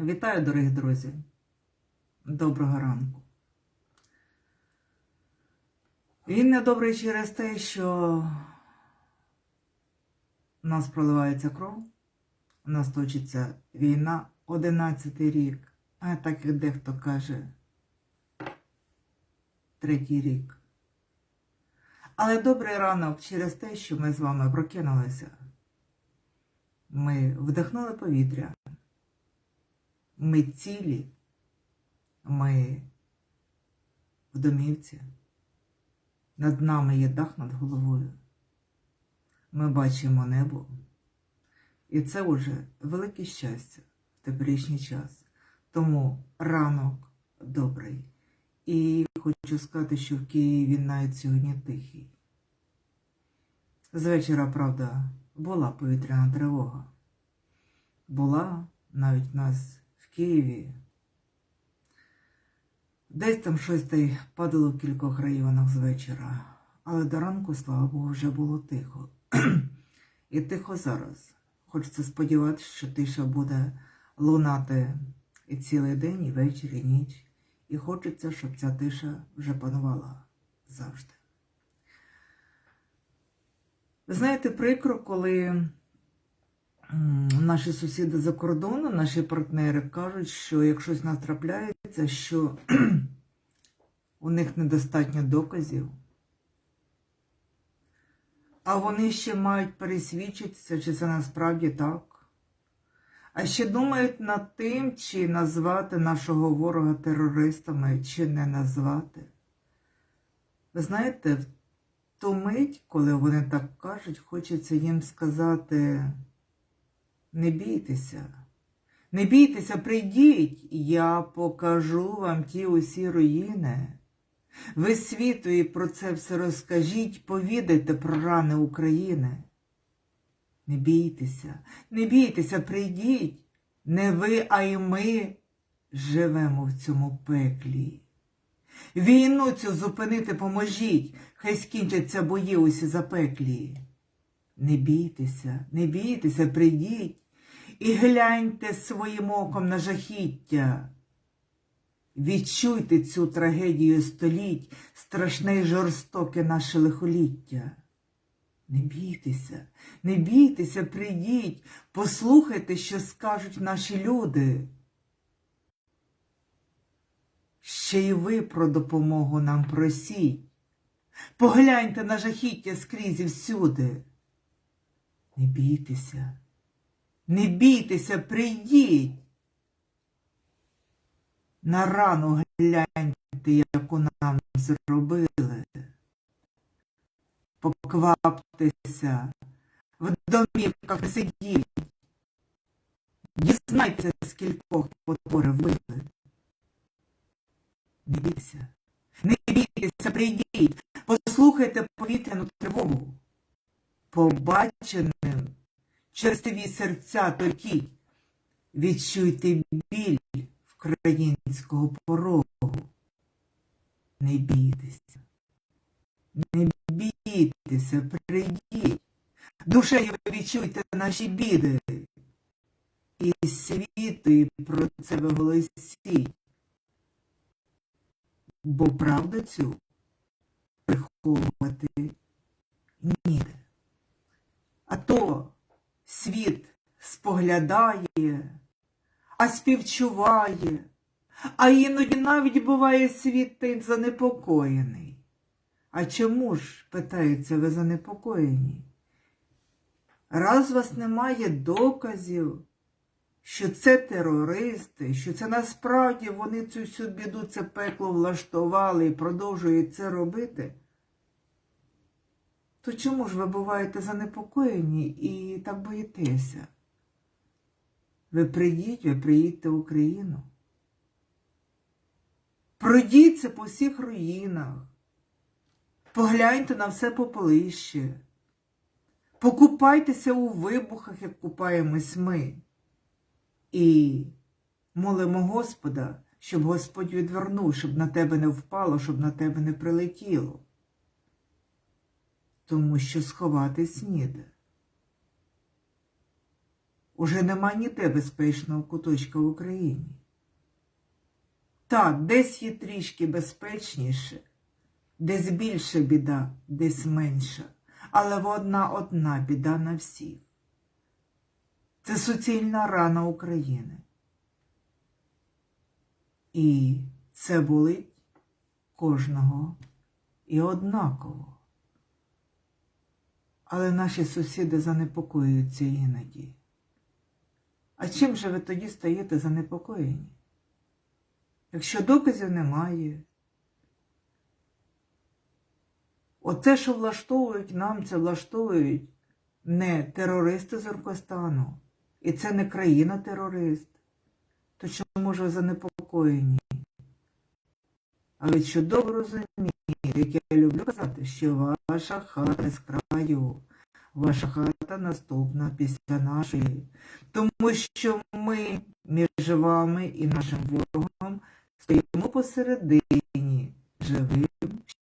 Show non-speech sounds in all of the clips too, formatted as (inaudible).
Вітаю, дорогі друзі. Доброго ранку. Він недобрий через те, що у нас проливається кров, у нас точиться війна 11 рік, а так як дехто каже, третій рік. Але добрий ранок через те, що ми з вами прокинулися. Ми вдихнули повітря. Ми цілі, ми в домівці. Над нами є дах над головою. Ми бачимо небо. І це вже велике щастя в теперішній час. Тому ранок добрий. І хочу сказати, що в Києві він навіть сьогодні тихий. З вечора, правда, була повітряна тривога. Була навіть у нас в Києві. Десь там щось та й падало в кількох районах з вечора. Але до ранку, слава Богу, вже було тихо. (clears throat) І тихо зараз. Хочеться сподіватися, що тиша буде лунати і цілий день, і вечір, і ніч. І хочеться, щоб ця тиша вже панувала завжди. Ви знаєте, прикро, коли наші сусіди за кордону, наші партнери кажуть, що як щось нас трапляється, що (clears throat) у них недостатньо доказів, а вони ще мають пересвідчитися, чи це насправді так. А ще думають над тим, чи назвати нашого ворога терористами, чи не назвати. Ви знаєте, в ту мить, коли вони так кажуть, хочеться їм сказати: не бійтеся, не бійтеся, прийдіть, я покажу вам ті усі руїни. Ви світу і про це все розкажіть, повідайте про рани України. Не бійтеся, не бійтеся, прийдіть. Не ви, а й ми живемо в цьому пеклі. Війну цю зупинити поможіть, хай скінчаться бої усі запеклі. Не бійтеся, не бійтеся, прийдіть і гляньте своїм оком на жахіття. Відчуйте цю трагедію століть, страшне й жорстоке наше лихоліття. Не бійтеся, не бійтеся, прийдіть, послухайте, що скажуть наші люди. Ще й ви про допомогу нам просіть. Погляньте на жахіття скрізь і всюди. Не бійтеся, не бійтеся, прийдіть. На рану гляньте, яку нам зробили. Покваптеся, в домівках сидіть. Дізнайтеся, скількох потвори вбили. Не бійтеся, не бійтеся, прийдіть, послухайте повітряну тривогу. Побаченим через тві серця токіть, відчуйте біль українського порогу. Не бійтеся, не бійтеся, прийдіть, душею відчуйте наші біди. І світу і про це виголосіть. Бо правду цю приховувати ніде. А то світ споглядає, а співчуває, а іноді навіть буває світ та й занепокоєний. А чому ж, питаються, ви занепокоєні? Раз у вас немає доказів, що це терористи, що це насправді вони цю всю біду, це пекло влаштували і продовжують це робити, то чому ж ви буваєте занепокоєні і так боїтеся? Ви прийдіть, ви приїдьте в Україну. Пройдіться по всіх руїнах, погляньте на все попелище, покупайтеся у вибухах, як купаємось ми. І молимо Господа, щоб Господь відвернув, щоб на тебе не впало, щоб на тебе не прилетіло. Тому що сховатись ніде. уже нема ніде безпечного куточка в Україні. Так, десь є трішки безпечніше, десь більше біда, десь менша, але одна одна біда на всіх. Це суцільна рана України. І це болить кожного і однаково. Але наші сусіди занепокоюються іноді. А чим же ви тоді стаєте занепокоєні? Якщо доказів немає, оце, що влаштовують нам, це влаштовують не терористи з Оркостану, і це не країна-терорист, то чому ж ви занепокоєні? А ви чудово розумієте, як я люблю казати, що ваша хата з краю, ваша хата наступна після нашої. Тому що ми між вами і нашим ворогом стоїмо посередині живим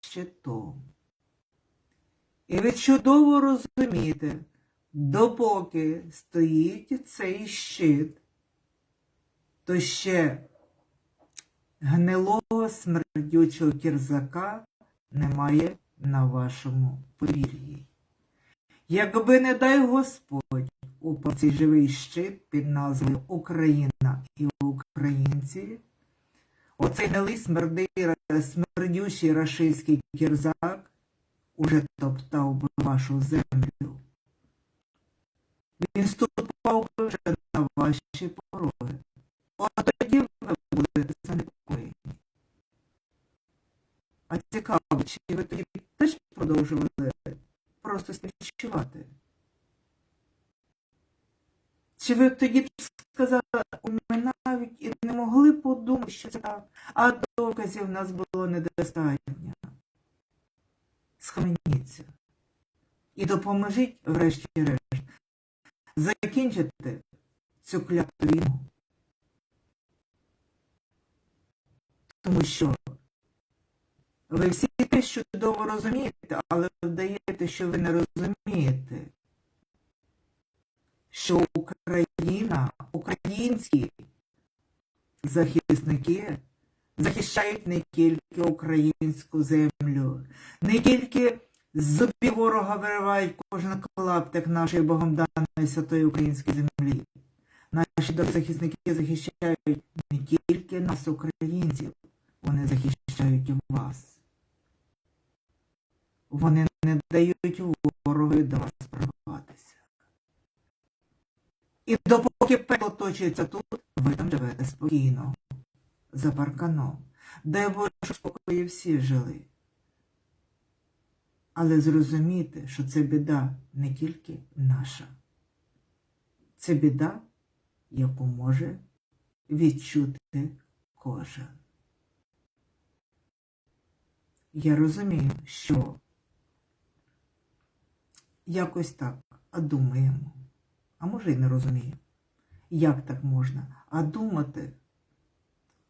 щитом. І ви чудово розумієте, допоки стоїть цей щит, то ще гнилого смердючого кірзака немає на вашому подвір'ї. Якби, не дай Господь, упав цей живий щит під назвою Україна і українці, оцей гнилий смердий, смердючий рашистський кірзак уже топтав би вашу землю. Він ступав вже на ваші пороги. От тоді ви будете занепокоєні. А цікаво, чи ви тоді теж продовжували просто співчувати? Чи ви тоді б сказали, ми навіть і подумати, що це так, а доказів в нас було недостатньо. Схаменіться. І допоможіть, врешті-решт, закінчити цю кляту війну. Тому що ви всі те що чудово розумієте, але вдаєте, що ви не розумієте, що Україна, українські захисники захищають не тільки українську землю, не тільки з зубів ворога виривають кожен клаптик нашої Богом даної святої української землі. Наші захисники захищають не тільки нас, українців, вони захищають і вас. Вони не дають ворогові до вас прорватися. І допоки пекло точиться тут, ви там живете спокійно, за парканом. Дай Боже, щоб спокої всі жили. Але зрозумійте, що це біда не тільки наша. Це біда, яку може відчути кожен. Я розумію, що якось так, думаємо, а може й не розуміємо, як так можна, а думати,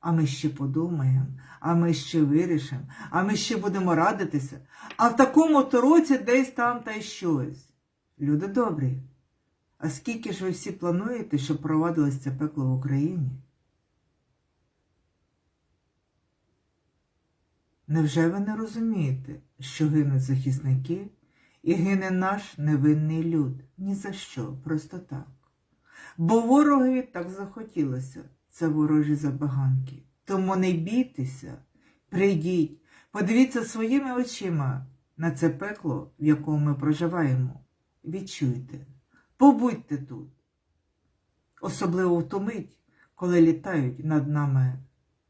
а ми ще подумаємо, а ми ще вирішимо, а ми ще будемо радитися, а в такому то десь там та й щось. Люди добрі, а скільки ж ви всі плануєте, щоб провадилось це пекло в Україні? Невже ви не розумієте, що гинуть захисники і гине наш невинний люд? Ні за що, просто так. Бо ворогові так захотілося, це ворожі забаганки. Тому не бійтеся, прийдіть, подивіться своїми очима на це пекло, в якому ми проживаємо. Відчуйте, побудьте тут. Особливо в ту мить, коли літають над нами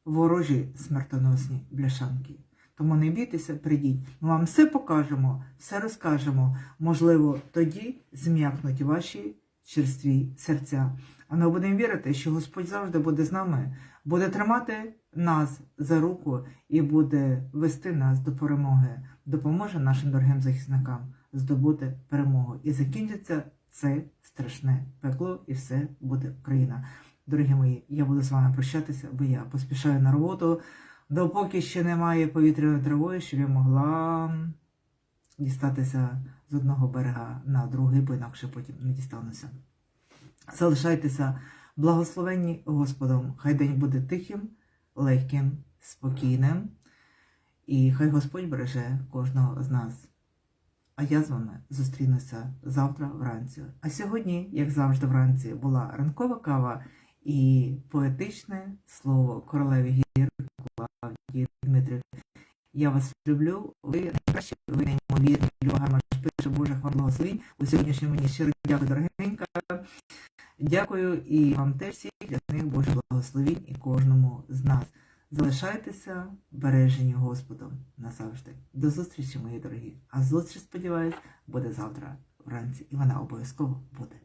ворожі смертоносні бляшанки. Тому не бійтеся, прийдіть. Ми вам все покажемо, все розкажемо. Можливо, тоді зм'якнуть ваші черстві серця. А ми будемо вірити, що Господь завжди буде з нами, буде тримати нас за руку і буде вести нас до перемоги, допоможе нашим дорогим захисникам здобути перемогу. І закінчиться це страшне пекло, і все буде Україна. Дорогі мої, я буду з вами прощатися, бо я поспішаю на роботу, допоки ще немає повітряної тривоги, щоб я могла дістатися з одного берега на другий, бо інакше потім не дістануся. Залишайтеся благословенні Господом. Хай день буде тихим, легким, спокійним. І хай Господь береже кожного з нас. А я з вами зустрінуся завтра вранці. А сьогодні, як завжди, вранці була ранкова кава і поетичне слово королеві гір Дмитрів. Я вас люблю, ви найкращі, ви неймовірні. Люба Гармаш пише Божих вам благословень. У сьогоднішньому мені щиро дякую, дорогенька. Дякую і вам теж всіх ясних Божих благословень і кожному з нас. Залишайтеся бережені Господом назавжди. До зустрічі, мої дорогі. А зустріч, сподіваюсь, буде завтра вранці, і вона обов'язково буде.